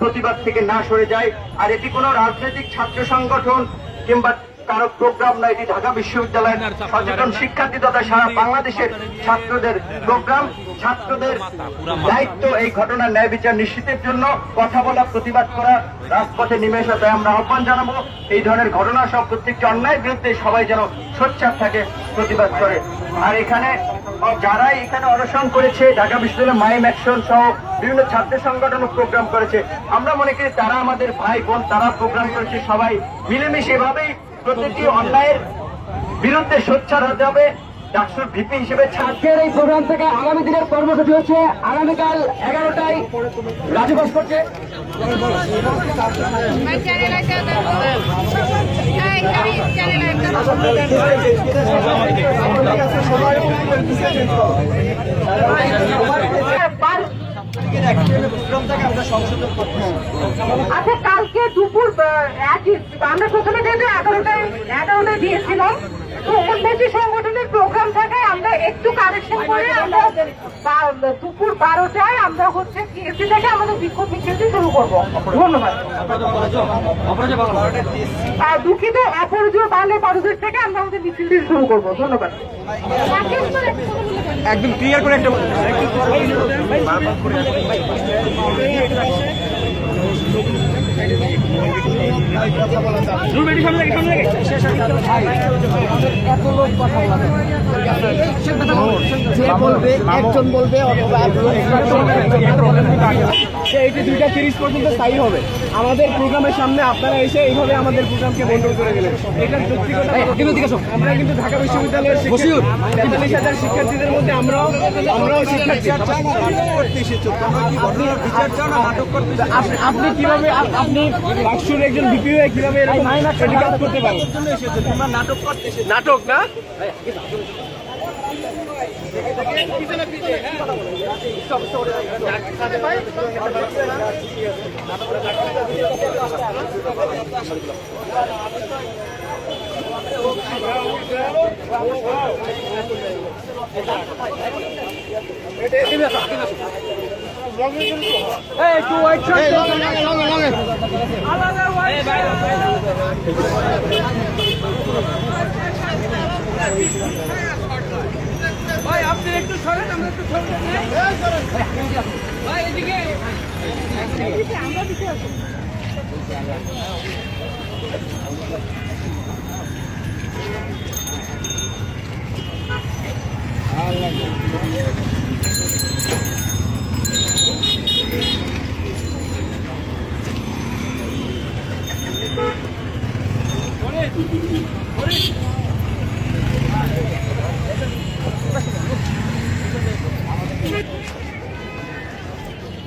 প্রতিবাদ থেকে না সরে যায়। আর এটি কোনো রাজনৈতিক ছাত্র সংগঠন কিংবা কারও প্রোগ্রাম না এটি ঢাকা বিশ্ববিদ্যালয়ের সচেতন শিক্ষার্থী তথা সারা বাংলাদেশের ছাত্রদের প্রোগ্রাম ছাত্রদের দায়িত্ব এই ঘটনার ন্যায় বিচার নিশ্চিতের জন্য কথা বলা প্রতিবাদ করা রাজপথে নেমে আসা তাই আমরা আহ্বান জানাব। এই ধরনের ঘটনা সব প্রত্যেকটি অন্যায়ের বিরুদ্ধে সবাই যেন সোচ্চার থাকে প্রতিবাদ করে। আর এখানে যারাই এখানে অনশন করেছে ঢাকা বিশ্ববিদ্যালয় মাইম অ্যাকশন সহ বিভিন্ন ছাত্র সংগঠন প্রোগ্রাম করেছে আমরা মনে করি তারা আমাদের ভাই বোন তারা প্রোগ্রাম করেছে সবাই মিলেমিশে এভাবেই প্রতিটি অন্যায়ের বিরুদ্ধে সোচ্চার হতে হবে। ডাকসুর ভিপি হিসেবে আজকের এই প্রোগ্রাম থেকে আগামী দিনের কর্মসূচি হচ্ছে আগামীকাল এগারোটায় রাজু ভাস্কর্যে আচ্ছা দুপুর আমরা প্রথমে যেহেতু এগারোটায় এগারোটায় দিয়েছিলাম তো অন্যান্য সংগঠনের প্রোগ্রাম থাকায় আমরা একটু কারেকশন করে আমরা দুপুর বারোটায় আমরা হচ্ছে টিএসসি থেকে আমাদের বিক্ষোভ মিছিলটি শুরু করব। ধন্যবাদ। আর দুঃখিত অপরাজয় বালে বারোদের থেকে আমরা আমাদের মিছিলটি শুরু করব। ধন্যবাদ। একদম ক্লিয়ার করে একটা যে বলবে একজন বলবে এইটি দুইটা তিরিশ পর্যন্ত স্থায়ী হবে। আমাদের প্রোগ্রামের সামনে আপনারা এসে এইভাবে আমাদের প্রোগ্রামকে বন্ধ করে গেলেন এটার যৌক্তিকতা আমরা কিন্তু ঢাকা বিশ্ববিদ্যালয়ের তেতাল্লিশ হাজার শিক্ষার্থীদের মধ্যে আমরাও আমরাও শিক্ষার্থী। আপনি- আপনি কীভাবে আপনি বাক্সুর একজন হয়ে কীভাবে এরকম করতে পারেন নাটক না? একটু ওয়েট ভাই, আপনি একটু সরেন, আমরা একটু সরেন। ভাই, এদিকে আমরা দিতে আছি What is it?